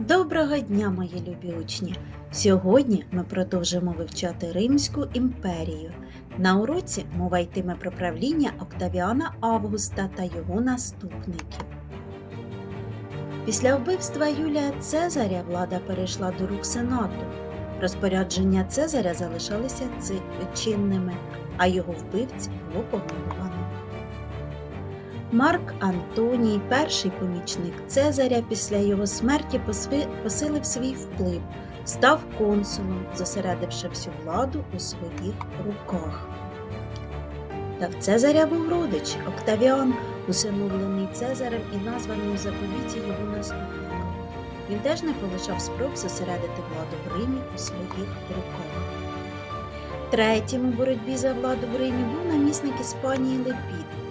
Доброго дня, мої любі учні! Сьогодні ми продовжимо вивчати Римську імперію. На уроці мова йтиме про правління Октавіана Августа та його наступників. Після вбивства Юлія Цезаря влада перейшла до рук Сенату. Розпорядження Цезаря залишалися чинними, а його вбивць було помилувано. Марк Антоній, перший помічник Цезаря, після його смерті посилив свій вплив, став консулом, зосередивши всю владу у своїх руках. Та в Цезаря був родич Октавіан, усиновлений Цезарем і названий у заповіті його наступником. Він теж не полишав спроб зосередити владу в Римі у своїх руках. Третім у боротьбі за владу в Римі був намісник Іспанії Лепід.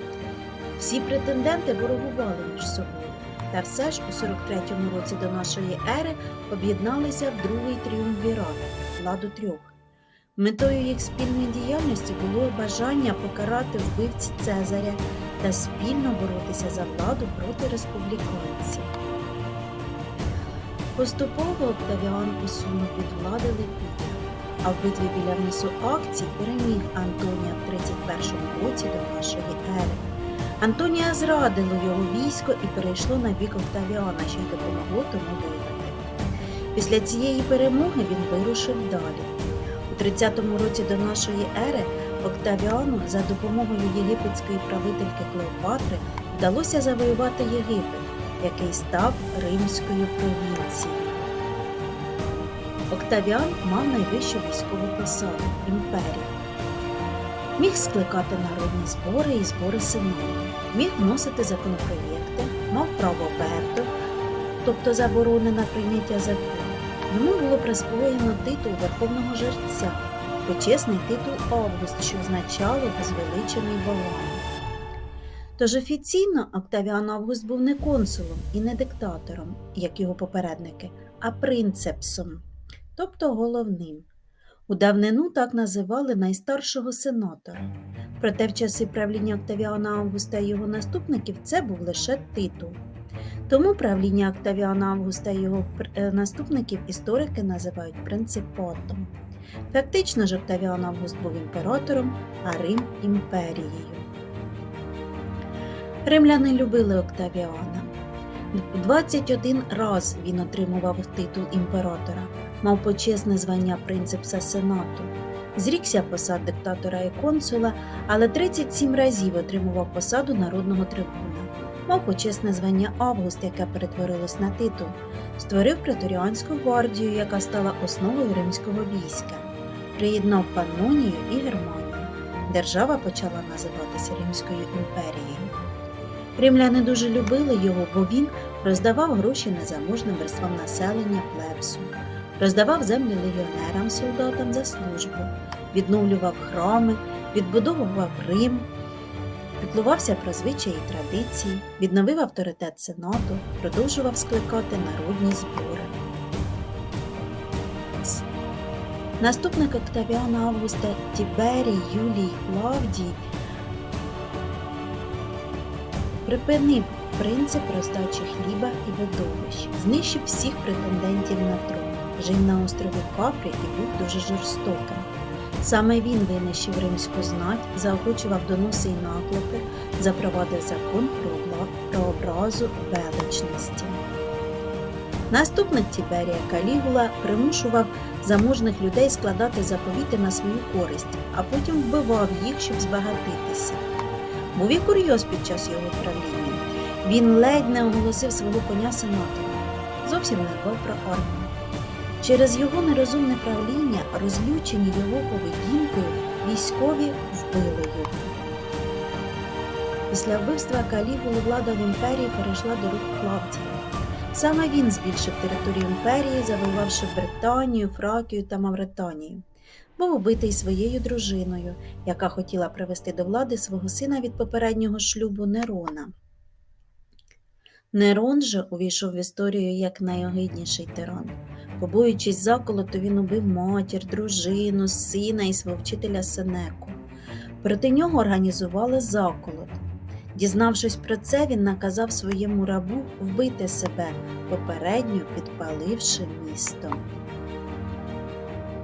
Всі претенденти ворогували між собою, та все ж у 43-му році до нашої ери об'єдналися в другий тріумвірат владу трьох. Метою їх спільної діяльності було бажання покарати вбивць Цезаря та спільно боротися за владу проти республіканців. Поступово Октавіан усунув від влади Лепіда, а в битві біля мису Акцій переміг Антонія в 31 році до нашої ери. Антонія зрадило його військо і перейшло на бік Октавіана, що й допомогло тому виграти. Після цієї перемоги він вирушив далі. У 30-му році до нашої ери Октавіану за допомогою єгипетської правительки Клеопатри вдалося завоювати Єгипет, який став римською провінцією. Октавіан мав найвищу військову посаду імперію. Міг скликати народні збори і збори сенату, міг вносити законопроєкти, мав право вето, тобто заборони на прийняття закону. Йому було присвоєно титул Верховного жерця, почесний титул Август, що означало возвеличений Валами. Тож офіційно Октавіан Август був не консулом і не диктатором, як його попередники, а принцепсом, тобто головним. У давнину так називали найстаршого сенатора. Проте в часи правління Октавіана Августа і його наступників це був лише титул. Тому правління Октавіана Августа і його е, наступників історики називають принципатом. Фактично ж Октавіан Август був імператором, а Рим імперією. Римляни любили Октавіана. 21 раз він отримував титул імператора, мав почесне звання принцепса Сенату, зрікся посад диктатора і консула, але 37 разів отримував посаду народного трибуна, мав почесне звання Август, яке перетворилось на титул, створив преторіанську гвардію, яка стала основою римського війська, приєднав Паннонію і Германію. Держава почала називатися Римською імперією. Римляни дуже любили його, бо він роздавав гроші незаможним верствам населення плебсу, роздавав землі легіонерам солдатам за службу, відновлював храми, відбудовував Рим, піклувався про звичаї і традиції, відновив авторитет сенату, продовжував скликати народні збори. Наступник Октавіана Августа Тіберій Юлій Клавдій припинив принцип роздачі хліба і видовищ, знищив всіх претендентів на трон, жив на острові Капрі і був дуже жорстоким. Саме він винищив римську знать, заохочував доноси і наклепи, запровадив закон про образу величності. Наступник Тіберія Калігула примушував заможних людей складати заповіти на свою користь, а потім вбивав їх, щоб збагатитися. Був і курйоз під час його правління. Він ледь не оголосив свого коня сенатором, зовсім не дбав про армію. Через його нерозумне правління, розлючені його поведінкою, військові вбили його. Після вбивства Калігули влада в імперії перейшла до рук Клавдія. Саме він збільшив територію імперії, завоювавши Британію, Фракію та Мавританію. Був убитий своєю дружиною, яка хотіла привести до влади свого сина від попереднього шлюбу Нерона. Нерон же увійшов в історію як найогидніший тиран. Побоюючись заколоту, він убив матір, дружину, сина і свого вчителя Сенеку. Проти нього організували заколот. Дізнавшись про це, він наказав своєму рабу вбити себе, попередньо підпаливши місто.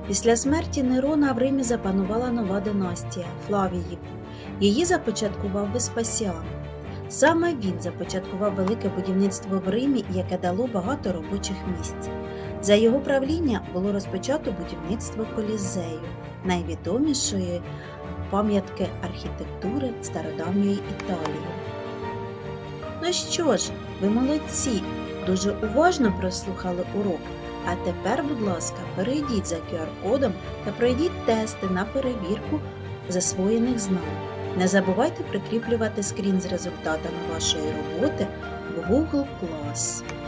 Після смерті Нерона в Римі запанувала нова династія Флавіїв. Її започаткував Веспасіан. Саме він започаткував велике будівництво в Римі, яке дало багато робочих місць. За його правління було розпочато будівництво колізею, найвідомішої пам'ятки архітектури стародавньої Італії. Ну що ж, ви молодці, дуже уважно прослухали урок. А тепер, будь ласка, перейдіть за QR-кодом та пройдіть тести на перевірку засвоєних знань. Не забувайте прикріплювати скрін з результатами вашої роботи в Google Class.